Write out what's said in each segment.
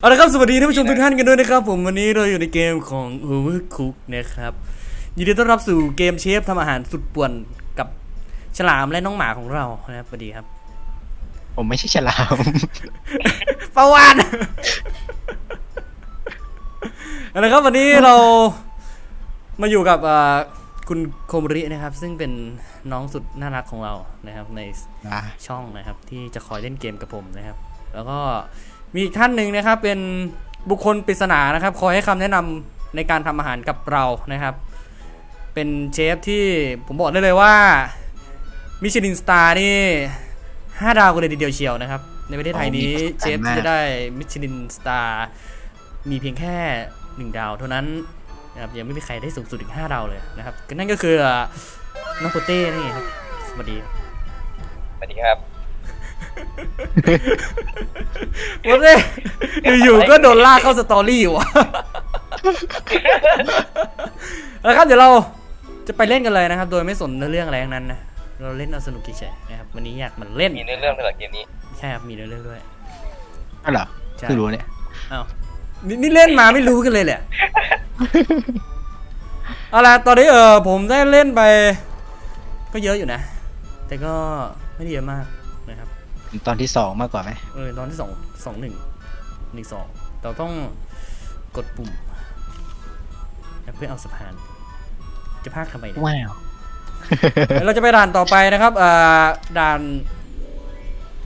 เอาละครับ สวัสดีท่านผู้ชมทุกท่านกันด้วยนะครับ ผมวันนี้เราอยู่ในเกมของ Overcook นะครับ ยินดีต้อนรับสู่เกมเชฟทำอาหารสุดป่วนกับฉลามและน้องหมาของเรานะครับสวัสดีครับ ผมไม่ใช่ฉลาม ประวันเอาละครับวันนี้เรามาอยู่กับอ่าคุณโคมรินะครับ ซึ่งเป็นน้องสุดน่ารักของเรานะครับ ในอะช่องนะครับ ที่จะคอยเล่นเกมกับผมนะครับ แล้วก็ มีอีกท่านหนึ่งนะครับเป็นบุคคลปริศนานะครับคอยให้คำแนะนำในการทำอาหารกับเรานะครับ เป็นเชฟที่ผมบอกได้เลยว่ามิชลินสตาร์นี่ห้าดาวกันเลยทีเดียวเชียวนะครับ ในประเทศไทยนี้เชฟที่จะได้มิชลินสตาร์มีเพียงแค่หนึ่งดาวเท่านั้นนะครับยังไม่มีใครได้สูงสุดถึงห้าดาวเลยนะครับก็นั่นก็คือน้องโปเต้นี่ครับสวัสดีครับสวัสดีครับ วันนี้อยู่ๆก็โดนลากเข้าสตอรี่วะแล้วครับเดี๋ยวเราจะไปเล่นกันเลยนะครับ โดยไม่สนเนื้อเรื่องอะไรทั้งนั้นนะเราเล่นเอาสนุกเฉยๆนะครับวันนี้อยากมันเล่นมีเนื้อเรื่องด้วยเหรอเกมนี้ใช่ครับมีเนื้อเรื่องด้วยอ้าวเหรอใช่คือรู้เนี่ยอ้าวนี่นี่เล่นมาไม่รู้กันเลยแหละเอาละตอนนี้เออผมได้เล่นไป ก็เยอะอยู่นะ แต่ก็ไม่ได้เยอะมากนะครับ ตอนที่สองมากกว่าไหมเออตอนที่สองสองหนึ่งหนึ่งสองเราต้องกดปุ่มแล้วเพื่อเอาสะพาน จะพากทำไมเนี่ยว้าวแล้วเราจะไปด่านต่อไปนะครับอ่าด่าน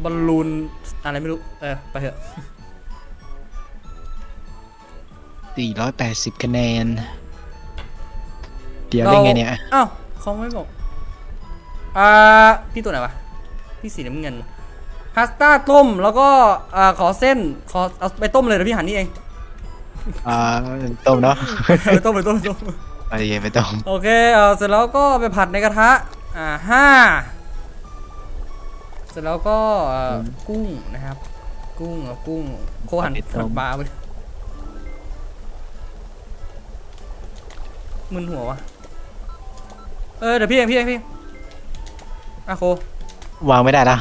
บอลลูนอะไรไม่รู้ เออ ไปเถอะ480คะแนน เดี๋ยวได้ไงเนี่ย อ้าวเขาไม่บอก อ่า พี่ตัวไหนวะ พี่สีน้ำเงิน พาสต้าต้มแล้วก็อ่าขอเส้นขอเอาไปต้มเลยเดี๋ยวพี่หันนี่เอง อ่าต้มเนาะไปต้มไปต้มไปต้มโอเคไปต้มโอเคเออเสร็จแล้วก็ไปผัดในกระทะอ่าห้าเสร็จแล้วก็เอ่อกุ้งนะครับ กุ้งเอากุ้งโคหันผัดบาไปมึนหัววะเออเดี๋ยวพี่เองพี่เองพี่เองอะโควางไม่ได้ละ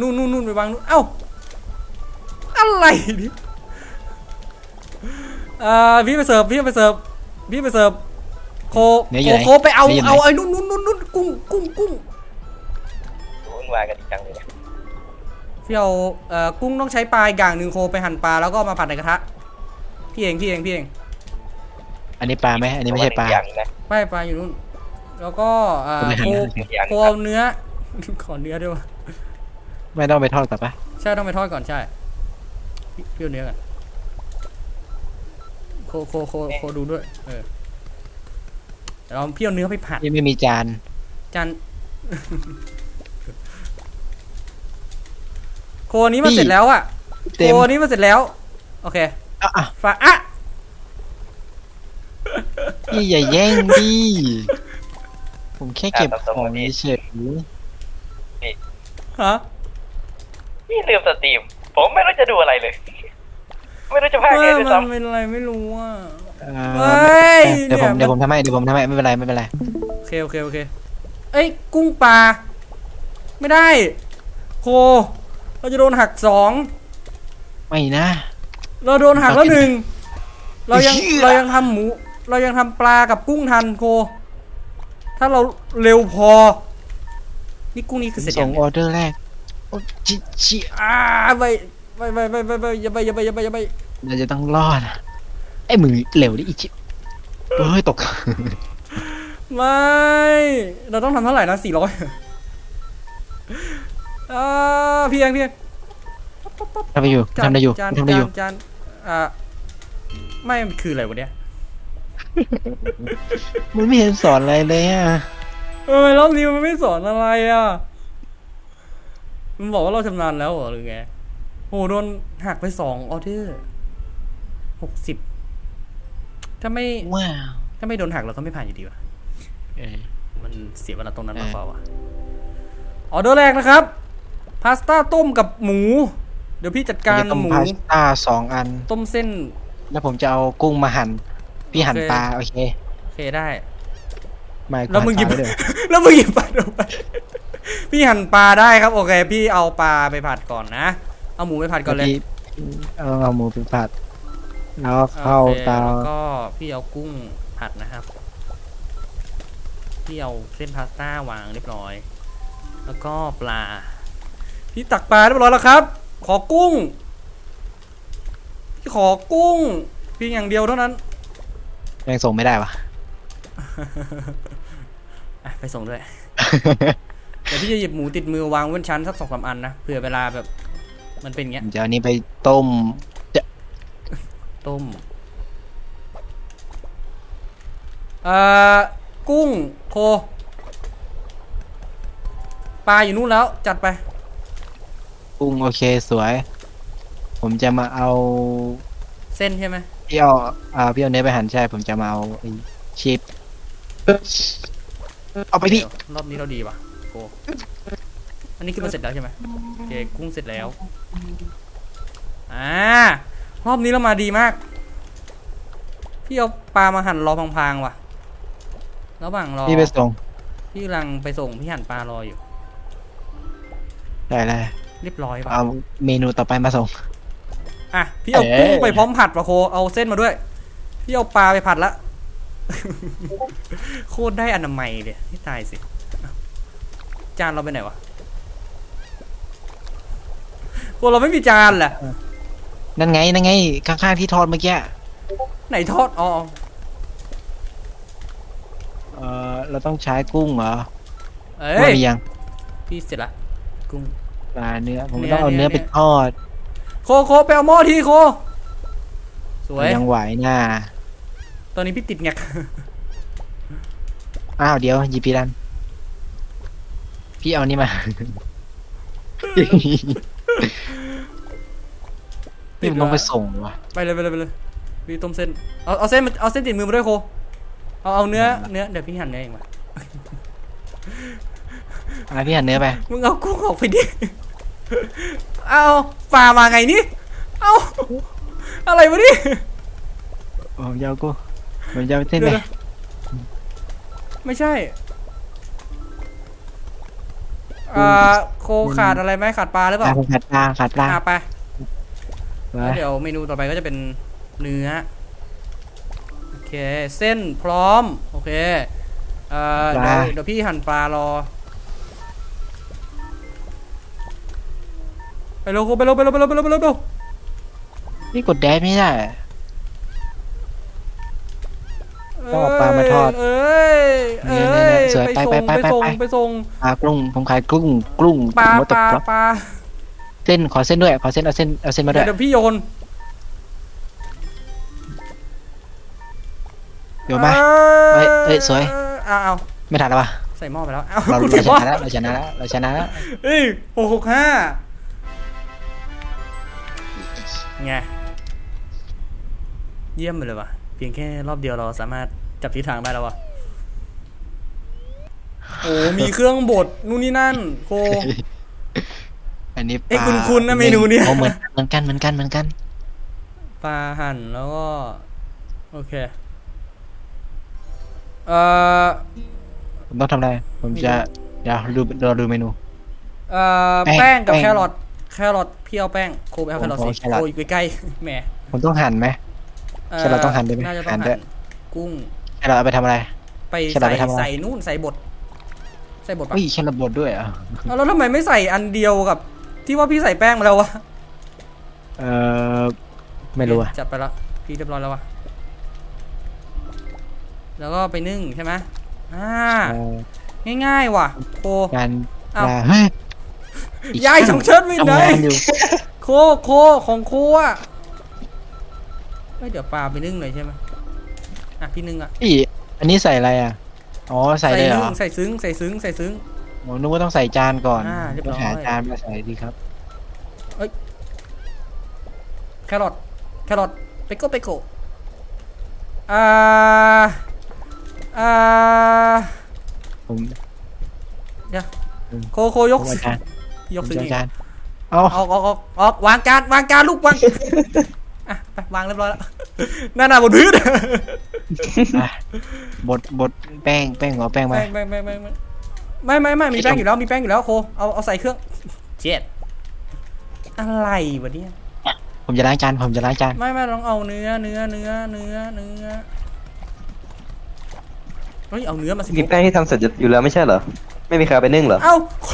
นู่นนู่นนู่นไปวางนู่นเอ้าอะไรนี่อ่าพี่ไปเสิร์ฟพี่ไปเสิร์ฟพี่ไปเสิร์ฟโคโคโคไปเอาเอาไอ้นู่นนู่นนู่นนู่นกุ้งกุ้งกุ้งวุ่นวายกันอีกจังเลยนะพี่เอาเอ่อกุ้งต้องใช้ปลาอีกอย่างหนึ่งโคไปหั่นปลาแล้วก็มาผัดในกระทะพี่เองพี่เองพี่เอง อันนี้ปลาไหมอันนี้ไม่ใช่ปลาอย่างนะไม่ปลาอยู่นู่น แล้วก็เอ่อก็ไม่หั่โคนนะอย่างโคเอาเนื้อ ขอเนื้อด้วยวะ ไม่ต้องไปทอดกับปะใช่ต้องไปทอดก่อนใช่พี่พี่เอาเนื้อกันโคโคโคโคดูด้วย เออเดี๋ยวเราพี่เอาเนื้อไปผัดนี่ไม่มีจาน จานโคนี้มาเสร็จแล้วอะเต็มโคนี้มาเสร็จแล้ว โอเคอะอะฝากอะพี่อย่าแย่งดิ ผมแค่เก็บของเฉยฮะ พี่ลืมสตรีม ผมไม่รู้จะดูอะไรเลย ไม่รู้จะพากย์เอไงอด้วยมันซ้ำเป็นอะไรไม่รู้อะ เอ่เฮ้อยเดี๋ยวผมเนี่ยเดี๋ยวผมทำให้เดี๋ยวผมทำให้ไม่เป็นไรไม่เป็นไรไม่เป็นไรโอเคโอเคโอเค เอ้ยกุ้งปลาไม่ได้โคเราจะโดนหักสองไม่นะ เราโดนหักแล้วหนึ่งเรายังเหี้ย เรายังทำหมู เรายังทำปลากับกุ้งทันโค ถ้าเราเร็วพอ นี่กุ้งนี้คือเสร็จส่ยังงออเดอร์แรกโอ้จิจิอ่าไปไปไปไปไปไปอย่าไปอย่าไปอย่าไปอย่าไปเราจะต้องรอดอะไอ้มึงเหลวดิอีจิเฮ้ยตก ไม่ เราต้องทำเท่าไหร่นะสี่ร้อยอ่าเพียงเพียงทำไปอยู่จานทำได้อยู่จานทำได้อยู่จานจานอ่าไม่มันคืออะไรวะเนี่ยมันไม่เห็นสอนอะไรเลยอะเออรอบนี้มันไม่สอนอะไรอะ มันบอกว่าเราชำนาญแล้วเหรอหรือไงโหโดนหักไปสองออเดอร์หกสิบถ้าไม่ ว้าว ถ้าไม่โดนหักเราก็ไม่ผ่านอยู่ดีวะเออ มันเสียเวลาตรงนั้นเออมากกว่าวะออเดอร์แรกนะครับ พาสต้าต้มกับหมู เดี๋ยวพี่จัดการจะต้มหมู พาสต้าสองอัน ต้มเส้น แล้วผมจะเอากุ้งมาหั่นพี่หั่นโอเค ปลาโอเคโอเคได้ ไม่แล้วมึงหยิบ หั่นปาไเลยแล้วมึงหยิบปลาลงไป พี่หั่นปลาได้ครับโอเค พี่เอาปลาไปผัดก่อนนะ เอาหมูไปผัดก่อนเลยพี่เอาเอาหมูไปผัดแล้วเข้าโอคเตาแล้วก็พี่เอากุ้งผัดนะครับ พี่เอาเส้นพาสต้าวางเรียบร้อย แล้วก็ปลา พี่ตักปลาเรียบร้อยแล้วครับ ขอกุ้ง พี่ขอกุ้งเพียงอย่างเดียวเท่านั้น ยังส่งไม่ได้วะอะไปส่งด้วย เดี๋ยวพี่จะหยิบหมูติดมือวางบนชั้นสักสองสามอันนะเผื่อเวลาแบบ มันเป็นอย่างเงี้ยผมจะเอาอันนี้ไปต้ม ต้ม เอ่อ กุ้งโค ปลาอยู่นู่นแล้ว จัดไป กุ้งโอเคสวย ผมจะมาเอาเส้นใช่ไหมพี่เอาอ่าพี่เอาเนื้อไปหั่นใช่ ผมจะมาเอาไอ้ชิปเอาไปพี่ เดี๋ยวรอบนี้เราดีว่ะ โคอันนี้คือมันเสร็จแล้วใช่ไหมโอเคกุ้งเสร็จแล้ว อ่ารอบนี้เรามาดีมาก พี่เอาปลามาหั่นรอพางๆว่ะระหว่างรอ พี่ไปส่งพี่กำลังไปส่งพี่หั่นปลารออยู่ ได้เลยเรียบร้อยป่ะ เอาเมนูต่อไปมาส่ง อะ พี่เอาเอ๊ะกุ้งไปพร้อมผัดปะโค เอาเส้นมาด้วย พี่เอาปลาไปผัดละ โคตรได้อนามัยเลยที่ตายสิอะ จานเราไปไหนวะโคเราไม่มีจานแหละนั่นไงนั่นไง ข้างๆที่ทอดเมื่อกี้ไหนทอดอ๋อเออเราต้องใช้กุ้งเหรอเอ้ไม่ยมียังพี่เสร็จละกุ้งปลาเนื้อผมเนื้อต้องเอาเนื้เนื้ออไปทอด โคโคไปเอาหม้อทีโค สวยยังไหวหน้าตอนนี้พี่ติดแงกอ้าวเดี๋ยวหยิบพี่ดัน พี่เอานี่มา นี่มันต้องไปส่งวะไปเลยไปเลยไปเลยพี่ต้มเส้น เอาเอาเส้นมาเอาเส้นติดมือมาด้วยโค เอาเอาเนื้อเนื้อเดี๋ยวพี่หั่นเนื้อเองมาอะไรพี่หันเนื้อไป มึงเอากุ้งออกไปดิ เอาปลามาไงนี่ เอาอะไรวะนี่โอ้ยาวกูมันจะเอาเส้นไปเดี๋ยวไม่ใช่ อ่าโคขาดอะไรไหมขาดปลาหรือเปอะล่าผมขาดปลาขาดปลาอ่าไปไปแล้วเดี๋ยวเมนูต่อไปก็จะเป็นเนื้อโอเคเส้นพร้อมโอเคเอ่อเดี๋ยวเดี๋ยวพี่หั่นปลารอไปเร็วโคไปเร็วไปเร็วไปเร็วไปเร็วไปเร็วไปเร็วนี่กดแดดไม่ได้ ต้องเอาปลามาทอด เอ้ยเนี่เอ้ยยเนี่ยสวยไปไปส่งไป ไปไปส่งไปไปส่งปลากรุ้งผมขายกุ้งกรุ้งปลาผมปลาว่าแต่ปลาเส้นขอเส้นด้วยขอเส้นเอาเส้นเอาเส้นมาด้เดี๋วยวยเดี๋ยวพี่โยนเดี๋ยวมา เอ้ยเอ้ยสวยเอาเอาไม่ทันแล้ววะใส่หม้อไปแล้วเอาเรากูเราใส่ชหม้อนะแล้วเราชนะแล้วเราชนะแล้วเอ้ยหกหกห้าไง เยี่ยมไปเลยว่ะ เพียงแค่รอบเดียวเราสามารถจับทิศทางได้แล้วว่ะโอ้มีเครื่องบดนู่นนี่นั่นโค อันนี้เอ้ยปลาคุ้นๆนะเมนูเนี้ยโอ้เหมือนเหมือนกันเหมือนกันเหมือนกัน ปลาหั่นแล้วก็ โอเค เอ่อ ผมต้องทำอะไร ผมจะเดี๋ยวดูเราดูเมนู เอ่อแป้งแป้งกับแป้งแครอทแครอทพี่เอาแป้งโคไปเอาแครอทผมสิเอาแครอท โคอยู่ใกล้ๆแหมผมต้องหั่นไหม แครอทต้องหั่นด้วยไหมน่าจะต้องหั่นด้หั่วยนกุ้ง ให้เราเอาไปทำอะไร ไปแครอทใส่ไปทำอะไร ใส่นู่นใส่บดใส่บดปะเฮ้ยแครอทบดด้วยเหรอะเอาแล้วทำไมไม่ใส่อันเดียวกับ ที่ว่าพี่ใส่แป้งมาแล้ววะเออไม่รู้อะจัดไปแล้วพี่เรียบร้อยแล้ววะแล้วก็ไปนึ่งใช่ไหมอ่าเออง่ายๆว่ะโคการอ้าวปลาเฮ้ยอีกยายของเชิดไปไหนทำงานอยู่โคโคของโคอะเฮ้ยเดี๋ยวปลาไปนึ่งเลยใช่ไหมอะพี่นึ่งอะอีอันนี้ใส่อะไรอะ อ๋อ ใส่เลยเหรนึ่องใส่ซึ้งใส่ซึ้งใส่ซึ้งผมนึกว่าต้องใส่จานก่อนอ่าเรียบร้อยต้องหาจานมาใส่ดีครับ แครอทแครอทเปโก้เปโก้อ่าอ่าผม โคโคยกผมเอาจานยกผมซึ้งเอาอีกจาน เอาออกออกออกออกวางการวางการลูกวาง อะไปวางเรียบร้อยแล้วหน้าหน้าบทพื้นบทบทแป้งแป้งเหรอแป้งมา ไม่ไม่ไม่ไม่ไม่ไม่ไม่มีแป้งอยู่แล้วมีแป้งอยู่แล้วโคเอาเอาใส่เครื่องเจ็ดอะไรวะเนี่ยผมจะล้างจานผมจะล้างจานไม่ไม่ลองเอาเนื้อเนื้อเนื้อเนื้อเนื้อเฮ้ยเอาเนื้อมาสิกินแป้งที่ทำเสร็จอยู่แล้วไม่ใช่เหรอ ไม่มีใคราไปนึ่งเหรอเอ้าโค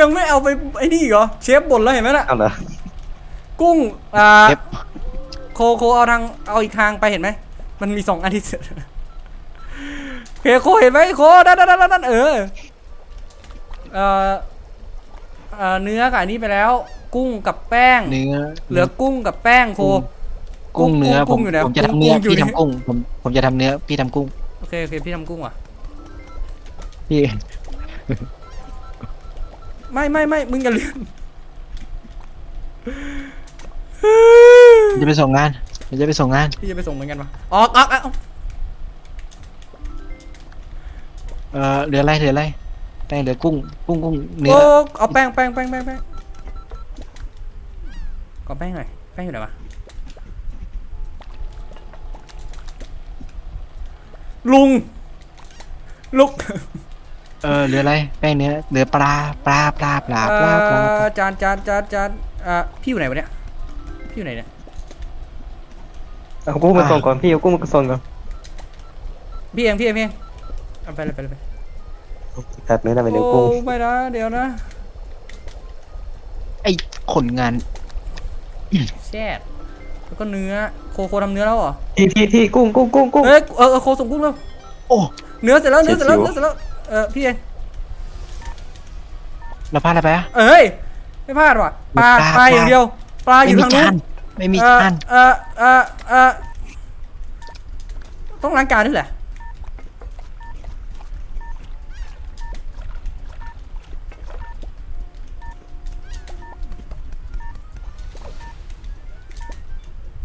ยังไม่เอาไปไอ้นี่เหรอเชฟบ่นแล้วเห็นไหมล่ะเอาเหรอกุ้งอ่า โคโคเอาทางเอาอีกทางไปเห็นไหมมันมีสองอันที่เสร็จโอเคโคเห็นไหมโคนั่นนั่นนั่นนั่นเออเอ่อเอ่อเนื้อกับอันนี้ไปแล้ว กุ้งกับแป้งเนื้อเหลือกุ้งกับแป้งโค กุ้งเนื้อผกุ้มงอยู่ไหนผมจะทำเนื้อกุ้งอยู่พี่ไหนทำกุ้งผมผมจะทำเนื้อพี่ทำกุ้งโอเคโอเคพี่ทำกุ้งว่ะพี่ไม่ไม่ไม่มึงอย่าเลือนผม จะไปส่งงานผมจะไปส่งงาน พี่จะไปส่งเหมือนกันปะออกออกออกเออเหลืออะไรเหลืออะไรแป้งเหลือกุ้งกุ้งกุ้งเนื้โอ้อเอาแป้งแป้งแป้งแป้งแป้งขอแป้งหน่อยแป้งอยู่ไหนวะลุง ลุกเออเหลืออะไรแป้งเนื้อเหลือปลาปลาปลาปลาปลาปลาเอ่อจานจานจานจานอ่าพี่อยู่ไหนวะเนี่ยพี่ อยู่ไหนเนี่ยเอากุ้งมาส่งก่อนพี่เอากุ้งมาส่งก่อนพี่เองพี่เองพี่เองเอาไปเลยไปเลยไปตัดเนื้อทำเป็นเนื้อโอ้กุ้งไม่นะเดี๋ยวนะไอ้ขนงานแซ่บแล้วก็เนื้อโคโคทำเนื้อแล้วเหรอพี่พี่พี่กุ้งกุ้งกุ้งกุ้งเอ้ยเออเออโคส่งกุ้งแล้วโอ้เนื้อเสร็จแล้วเนื้อเสร็จแล้วเสีเนื้อยเสร็จแล้วเออพี่เองเราพลาดอะไรไปอะเอ้ยไม่พลาดว่ะปลาปลาปลาอย่างเดียว ปลาอไม่ยู่มีทางนู้จานนไม่มีเอ่อจานเออเออเออต้องล้างจานด้วยแหละ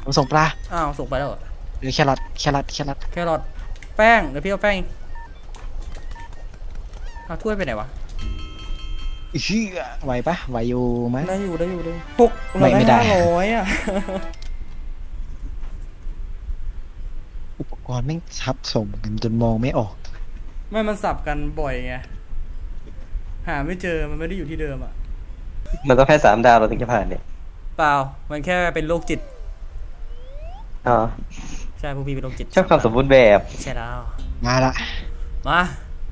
ผมส่งปลาอ้าวส่งไปแล้วเหรอเหลือแครอทแครอทแครอทแครอทแป้งเดี๋ยวพี่เอาแป้งเอาถ้วยไปไหนวะ เชื่อไหวปะไหวอยู่ไหม ได้อยู่ได้อยู่ได้หกไม่ไม่ได้ ห้าร้อยอะ อุปกรณ์แม่งทับสมกันจนมองไม่ออก ไม่มันสับกันบ่อยไง หาไม่เจอมันไม่ได้อยู่ที่เดิมอะ มันต้องแค่สามดาวเราถึงจะผ่านเนี่ย เปล่า มันแค่เป็นโรคจิต อ๋อ ใช่พวกพี่เป็นโรคจิตชอบความสมบูรณ์แบบ ใช่แล้ว มาละ มา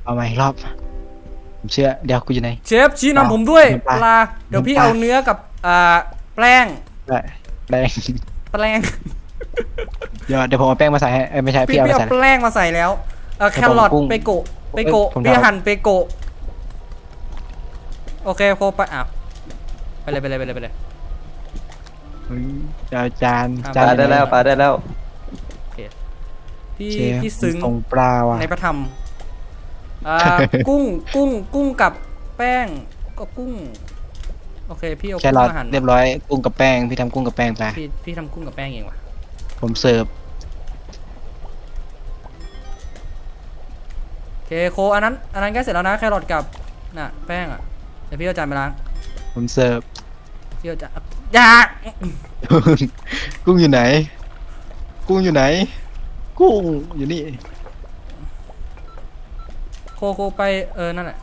เอาใหม่อีกรอบ ผมเชื่อเดี๋ยวกูอยู่ไหน เชฟชี้นำผมด้วยปลา ปลาเดี๋ยวพี่ปลาเอาเนื้อกับอ่าแป้งได้แป้งแป้งเดี๋ยวเดี๋ยวผมเอาแป้งมาใส่ให้เอ้ยไม่ใช่พี่พี่เอาพี่มาเอาใส่ แป้งมาใส่แล้วเออแครอทกุ้งเปโกะเปโกะเอ้ยผมพี่จะเอาหั่นเปโกะโอเคโคไปอะไปเลยไปเลยไปเลยไปเลยเฮ้ยเดี๋ยวจานอะปจานลาได้แล้วปลาได้แล้ว พี่เชฟพี่ซึ้งส่งปลาว่ะในพระธรรม อ่ากุ้งกุ้งกุ้งกับแป้งก็กุ้ง โอเคพี่เอาแคกุ้งรอทมาหั่นเรียบร้อยกุ้งกับแป้งพี่ทำกุ้งกับแป้งไปพี่พี่ทำกุ้งกับแป้งเองว่ะผมเสิร์ฟโอเคโคอันนั้น อันนั้นใกล้เสร็จแล้วนะแครอทกับน่ะแป้งอะเดี๋ยวพี่เอาจานไปล้างผมเสิร์ฟ พี่เอาจานอยากุ้งอยู่ไหน กุ้งอยู่ไหน กุ้งอยู่นี่ โคโคไปเออนั่นแหละ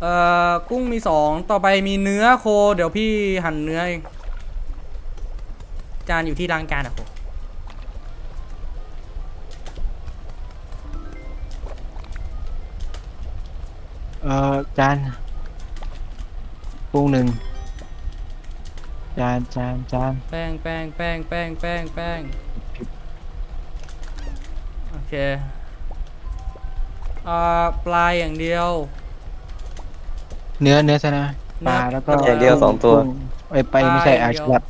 เอ่อกุ้งมีสองต่อไปมีเนื้อโค เดี๋ยวพี่หั่นเนื้อเองจานอยู่ที่ล้างจานอะโคเอ่อจานกุ้งหนึ่งจานจานจานแป้งแป้งแป้งแป้งแป้งแป้งโอ เคอ่าปลาอย่างเดียว เนื้อเนื้อใช่ไหมเนื้ปอลาแล้วก็อย่างเดียวสองตัวกุ้เอ้ยไปไม่ใช่ปลาอาอย่างแคเดียวรอท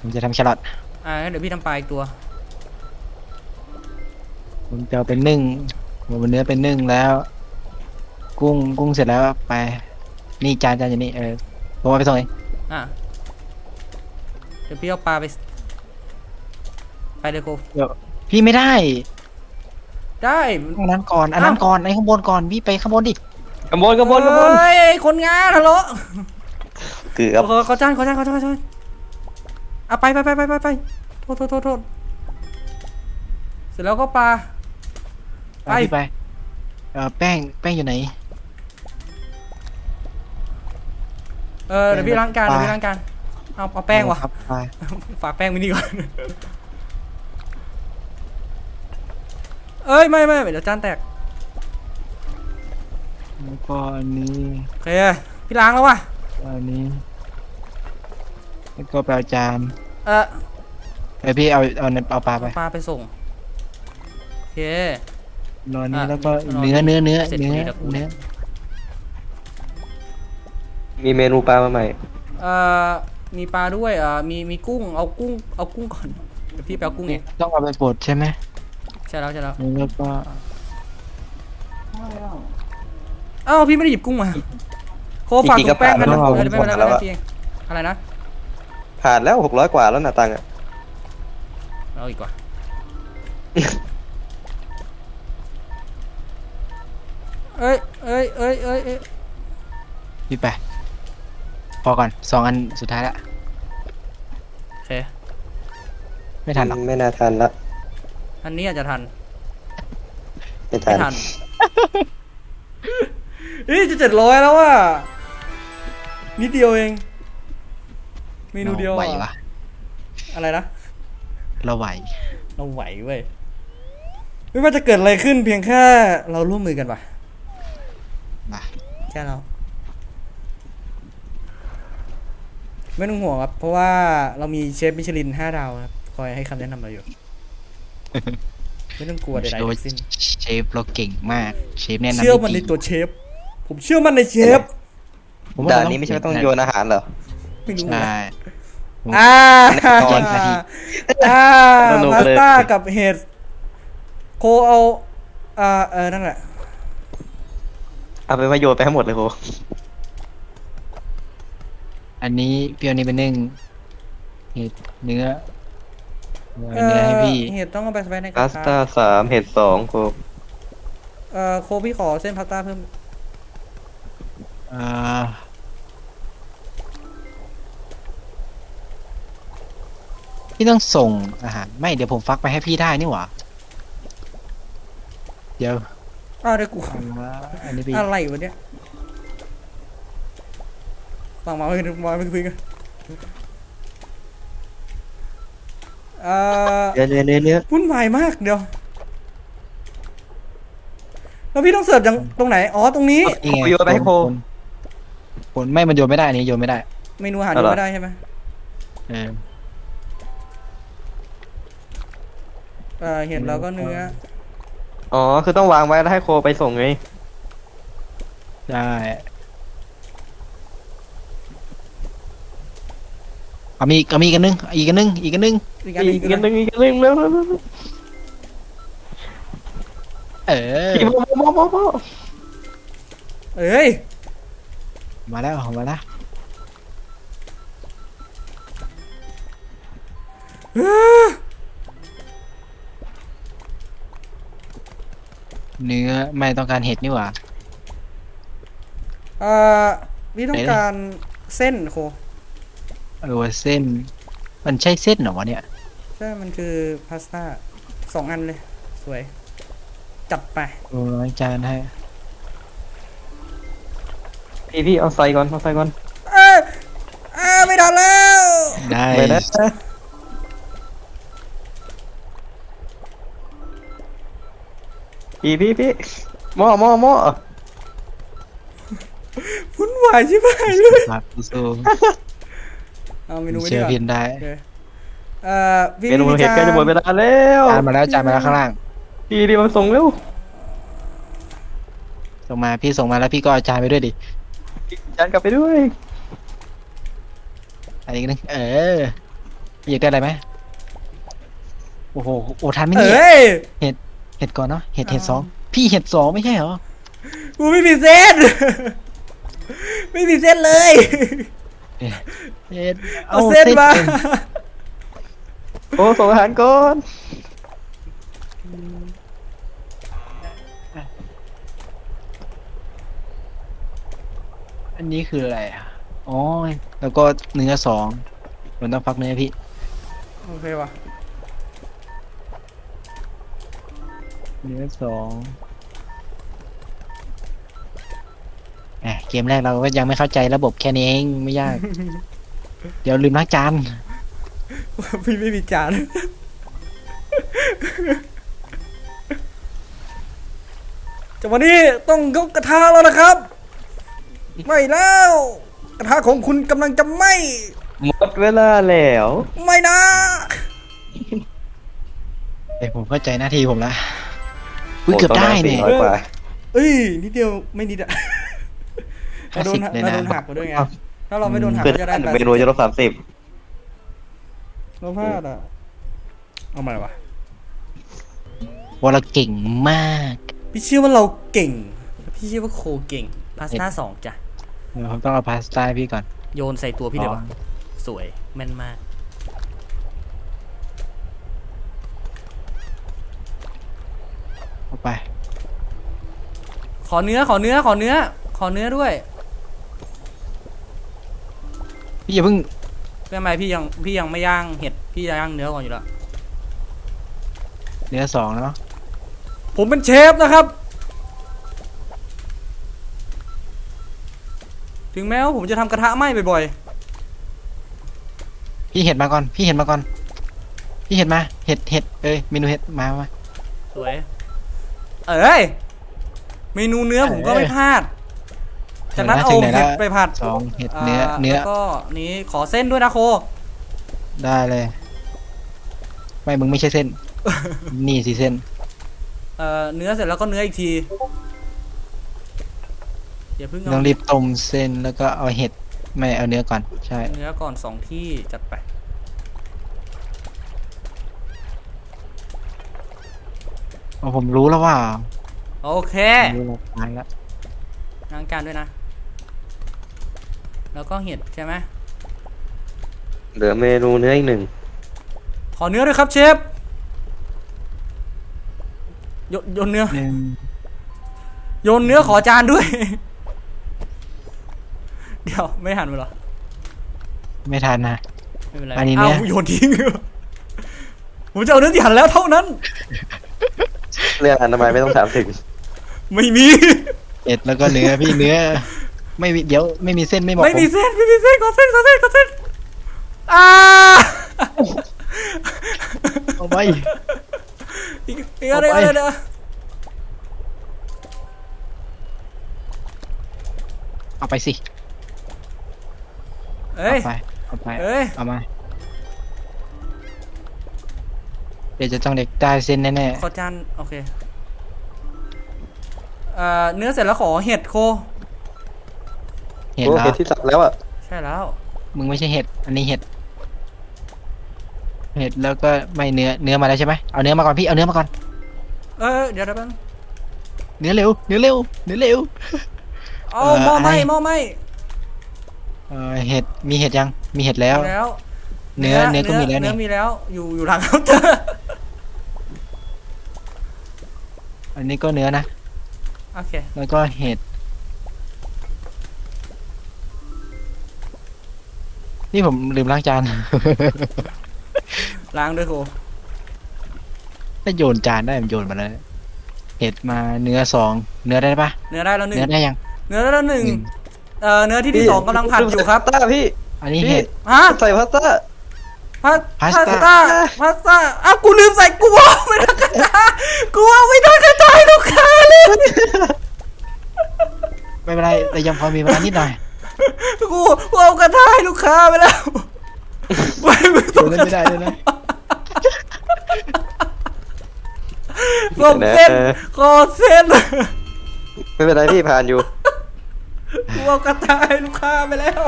ผมจะทำแครอทอ่างั้นเดี๋ยวพี่ทำปลาอีกตัว ผมจะเอาเป็นนึ่งผมเอาเนื้อเป็นนึ่งแล้ว กุ้งกุ้งเสร็จแล้วไป นี่จานจานอยู่นี่เออผมเอาไปส่งเองอะเดี๋ยวพี่เอาปลาไป ไปเลยโคเดี๋ยวพี่ไม่ได้ ได้อันนั้นก่อนอันนั้นก่อนไอ้ข้างบนก่อนพี่ไปข้างบนดิกระบวนกระบวนกระบวนเฮ้ยคนงานฮัลโหลเกือบขอขอจ้านขอจ้านขอจ้านขอจ้านอะไปไปไปไปไปไปโทษโทษโทษโทษเสร็จแล้วก็ปลาไปเอาพี่ไปเออแป้งแป้งอยู่ไหน เออเดี๋ยวพี่ล้างจานไปเดี๋ยวพี่ล้างจานเอาเอาแป้งวะครับไปฝากแป้งไว้นี่ก่อน เอ้ยไม่ไม่เดี๋ยวจานแตกแล้วก็อันนี้โอเคพี่ล้างแล้ววะอันนี้ แล้วก็ไปเอาจานเออเอ้ยพี่เอาเอาเอาปลาไปปลาไปส่งโอเคนอนนี้อะแล้วก็นอนเนื้อเนื้อเนื้อเสร็จเนื้อพอดีแล้วกูเนื้อมีเมนูปลามาใหม่เอ่อมีปลาด้วยเอ่อมีมีกุ้งเอากุ้งเอากุ้งก่อนเดี๋ยวพี่ไปเอากุ้งเองต้องเอาไปบดใช่ไหม ใช่แล้วใช่แล้วแล้วก็อ้าวพี่ไม่ได้หยิบกุ้งมาโคฝากจริงๆถุงแป้งกันนะก็เอผ่านอมาไม่เป็นไรแล้วไม่เป็นไรอะพี่เองอะไรนะผ่านแล้วหกร้อยกว่าแล้วนะตังค์อะเอาอีกว่าเอ้ยเอ้ยเอ้ยเอ้ยเอ้ยพี่ไปพอก่อนสองอันสุดท้ายละโอเคไม่ทันหรอกไม่น่าทันละ อันนี้อาจจะทัน ไม่ทัไม่นทันเฮ้ยจะเจ็ดร้อยแล้วว่ะนิดเดียวเอง เมนูเดียวราไหวอะวะอะไรนะ เราไหว เราไหวเว้ย ไม่ว่าจะเกิดอะไรขึ้นเพียงแค่เราร่วมมือกันปะมาแค่เราไม่ต้องห่วงครับ เพราะว่าเรามีเชฟมิชลินห้าดาวครับ คอยให้คำแนะนำเราอยู่ ไม่ต้องกลัวใดๆโดยทั้งสิ้นเชฟเราเก่งมากเชฟแนะนำเชื่อมันในดีตัวเชฟ ผมเชื่อมันในเชฟผมว่ด่านเรนี้ไม่ใช่ว่าต้องโยนอาหารเหรอไม่รู้ใช่นะอ่าแน่นอนอ่าสนุกพาสเลยต้ากับเห็ดโคเอาอ่าเออนั่นแหละเอาไปมาโยนไปให้หมดเลยโหอันนี้เปรี้ยวนี่เป็นนึ่งเห็ดเนื้อ เอาเนื้อให้พี่เห็ดต้องเอาไปสไปในกพาระสทะต้าสามเห็ดสองโหเอ่อโคพี่ขอเส้นพาสต้าเพิ่มอ่าพี่ต้องส่งอาหารไม่เดี๋ยวผมฟักไปให้พี่ได้นี่หว่าเดี๋ยวอ้าวเดี๋ยวกูเอามาอันนี้พี่อะไรวะเนี่ยฟังมาไม่คุยมาไม่คุยกัน เอ่อเนื้อเนื้อเนื้อเนื้อวุ่นวายมากเดี๋ยวแล้วพี่ต้องเสิร์ฟยังตรงไหน อ๋อ ตรงนี้ นี่ไงโยนไปให้โค ผลผลไม่มันโยนไม่ได้อันนี้โยนไม่ได้ เมนูอาหารเอาดูเหรอ ไม่ได้ใช่ไหมเออเอ่อเห็ดแล้วก็เนื้อ อ๋อ คือต้องวางไว้แล้วให้โคไปส่งไงได้ เอามีอีกเอามีอีกอันนึงอีกอันนึงอีกอันนึงอีกอันอีอีกกอัอันนหนึงอีกอันหนึงแล้วแล้วแล้วเอออีกโมโมโมโมเอ้ยมาแล้วมาแล้วเนื้อไม่ต้องการเห็ดนี่หว่า เอ่อพี่ต้องการเส้นโค เออว่าเส้น มันใช่เส้นเหรอวะเนี่ย ใช่มันคือพาสต้าสองอันเลย สวย จัดไปโอ้ล้างจานให้ พี่พี่เอาใส่ก่อนเอาใส่ก่อนเอ้ยเอ้ยไม่ทันแล้วได้ ไปนะพี่พี่พี่หม้อหม้อหม้อวุ่นวายชิบหายเลย ครับพี่ซู เอาเมนูไว้เชื่ดีอกว่าพินได้โอเคเอ่อพี่เมนูพี่เห็ดใกล้จะหมดเวลาแล้วจานมาแล้วจานมาแล้วข้างล่างพี่รีบมาส่งเร็วส่งมาพี่ส่งมาแล้วพี่ก็เอาจานไปด้วยดิจานกลับไปด้วยอันนี้นึงเออพี่อยากได้อะไรไหมโอ้โหโอ้ทันไหมเอเนี่ย้ยเห็ดก่อนเนาะเห็ดเห็ดสองพี่เห็ดสองไม่ใช่เหรอกูไม่มีเส้นไม่มีเส้นเลย เห็ดเอาเส้นมาโอ้ส่งอาหารก่อนอันนี้คืออะไรอะอ๋อแล้วก็เนื้อสองมันต้องพักเนื้อพี่ โอเควะเนื้อสอง แหมเกมแรกเราก็ยังไม่เข้าใจระบบแค่นี้เองไม่ยาก เดี๋ยวลืมล้างจานพี่ไม่มีจานจังหวะนี้ต้องยกกระทะแล้วนะครับ ไม่แล้ว กระทะของคุณกำลังจะไหม้หมดเวลาแล้ว ไม่นะเดี๋ยวผมเข้าใจหน้าที่ผมละอุ้ยเกือบได้เนี่ยโอ้ตอสี่ร้อยกว่าเอ้ยนิดเดียวไม่นิดอะ เราโดน50เลยเรานะโดนหักไปด้วยไงถ้าเราไม่โดนหักเพื่อก็จะได้นเมนูจะลดสามสิบเราพลาดอะเอามาเลยวะว่าเราเก่งมาก พี่เชื่อว่าเราเก่ง พี่เชื่อว่าโคเก่ง พาสต้าสองจ้ะเดี๋ยวผมต้องเอาพาสต้าให้พี่ก่อน โยนใส่ตัวพี่เลยวะอ๋อสวยแม่นมาก เอาไป ขอเนื้อขอเนื้อขอเนื้อ ขอเนื้อด้วย พี่อย่าเพิ่งทำไมพี่ยังพี่ยังไม่ย่างเห็ดพี่ย่างเนื้อก่อนอยู่แล้วเนื้อสองเนาะผมเป็นเชฟนะครับ ถึงแม้ว่าผมจะทำกระทะไหม้บ่อยพี่เห็ดมาก่อน พี่เห็ดมาก่อน พี่เห็ดมา เห็ดเห็ดเอ้ยเมนูเห็ดมามา ๆสวย เอ้ยเมนูเนื้อผมก็เอ้ยไม่พลาด จากนั้นถึเอางไหนเห็ดแล้วไปผัดสองเห็ดเนื้อเนื้อแล้วก็นี้ขอเส้นด้วยนะโค ได้เลย ไม่มึงไม่ใช่เส้น นี่สิเส้น เอ่อเนื้อเสร็จแล้วก็เนื้ออีกทีอย่าเพิ่งต้อเอางรีบต้มเส้นแล้วก็เอาเห็ดไม่เอาเนื้อก่อนใช่ เนื้อก่อนสองที่จัดไป เอาผมรู้แล้วว่าโอเค รู้แล้วตายแล้วล้างจานด้วยนะ แล้วก็เห็ดใช่ไหมเหลือเมนูเนื้ออีกหนึ่งขอเนื้อด้วยครับเชฟโยนโยนเนื้อหนึ่งโยนเนื้อขอจานด้วย เดี๋ยวไม่หันไปเหรอไม่ทันนะ ไม่เป็นไรอันนี้เอ้าเนี่ยโยนทิ้งผมจะเอาเนื้อที่หันแล้วเท่านั้น เรื่องอนามัยไม่ต้องถามถึงไม่มีเห็ดแล้วก็เนื้อพี่เนื้อ ไม่มีเดี๋ยวไม่มีเส้นไม่บอกไม่มีผมเส้นไม่มีเส้นขอเส้นขอเส้นขอเส้นอ่าเอาไป อีกอีกอะไรอะไรอะไรเอาไปสิเอ้ยเอาไปเอาไปเอ้ยเอามาเดี๋ยวจะต้องเด็กได้เส้นแน่ขอจานโอเคเอ่อเนื้อเสร็จแล้วขอเห็ดโคๆ เห็ดโอแล้เควที่สับแล้วอะใช่แล้ว มึงไม่ใช่เห็ด อันนี้เห็ด เห็ดแล้วก็ไม่เนื้อ เนื้อมาแล้วใช่ไหมเอาเนื้อมาก่อนพี่ เอาเนื้อมาก่อน เออเดี๋ยวเดี๋ยวแป๊บนึงเนื้อเร็ว เนื้อเร็ว เนื้อเร็ว เอาเอ่อหม้อไหมอะไรหม้อไหมเออเห็ด มีเห็ดยัง มีเห็ดแล้ว แล้วเนื้อ เนื้อก็มีแล้วเนื้นี่อมีแล้วอยู่อยู่หลังเคาน์เตอร์อันนี้ก็เนื้อนะ โอเคแล้วก็เห็ด นี่ผมลืมล้างจาน ล้างด้วยโคถ้าโยนจานได้ผมโยนมาแล้วเห็ดมาเนื้อสองเนื้อได้ปะเนื้อได้แล้วหนึ่งเนื้อได้ยัง เนื้อได้แล้วหนึ่งหนึ่งเอ่อเนื้อที่ที่สองกำลังผัดอยู่ครับพาสต้าพี่อันนี้พี่เห็ดฮะใส่พาสต้า พาพาพาสสต้าต้าพาสต้าอ้าวกูลืมใส่กูว่าไม่ได้กระจายกูว่าไม่ได้กระจายลูกค้าเลยไม่เป็นไรแต่ยังพอมีเวลานิดหน่อย กูกูเอากระทายลูกค้าไปแล้วไม่ไม่ต้เดี๋อยงวเล่นไม่ได้เลยนะขอเส้นขอเส้นไม่เป็นไรพี่ผ่านอยู่ กูเอากระทายลูกค้าไปแล้ว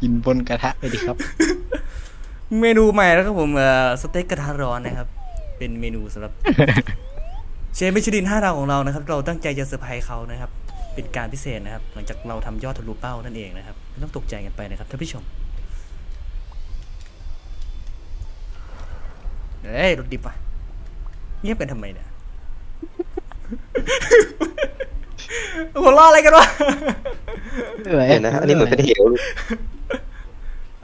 กินบนกระทะไปดิครับ เมนูใหม่แล้วครับผมเอ่อสเต็กกระทะร้อนนะครับ เป็นเมนูสำหรับ เชฟมิชลินห้าดาวของเรานะครับ เราตั้งใจจะเซอร์ไพรส์เขานะครับ เป็นการพิเศษนะครับ หลังจากเราทำยอดทะลุเป้านั่นเองนะครับไม่ต้องตกใจกันไปนะครับท่านผู้ชมเฮ้ยรถดิบอะเงียบกันทำไมเนี่ยหัวเราะอะไรกันวะเห็นนะอันนี้เหมือนเป็นเหว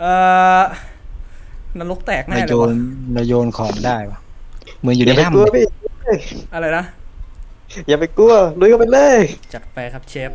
เอ่อนรกแตกแน่เราเลโยยวะนเราโยนของได้ปะเหมือนอยู่ในอย่าไปถ้กลัวพี่อะไรนะ อย่าไปกลัวลุยกันไปเลย จัดไปครับเชฟ